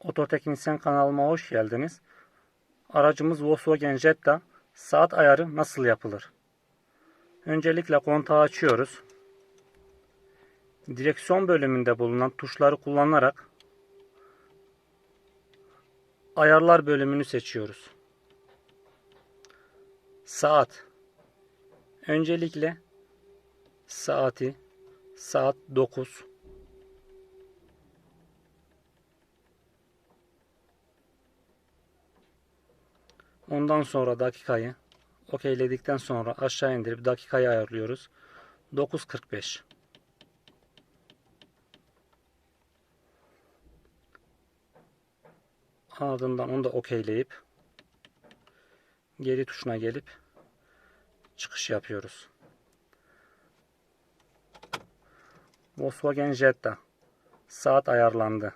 Ototeknisyen kanalıma hoş geldiniz. Aracımız Volkswagen Jetta. Saat ayarı nasıl yapılır? Öncelikle kontağı açıyoruz. Direksiyon bölümünde bulunan tuşları kullanarak ayarlar bölümünü seçiyoruz. Saat. Öncelikle saati saat 9 Ondan sonra dakikayı okeyledikten sonra aşağı indirip dakikayı ayarlıyoruz. 9.45 Ardından onu da okeyleyip geri tuşuna gelip çıkış yapıyoruz. Volkswagen Jetta saat ayarlandı.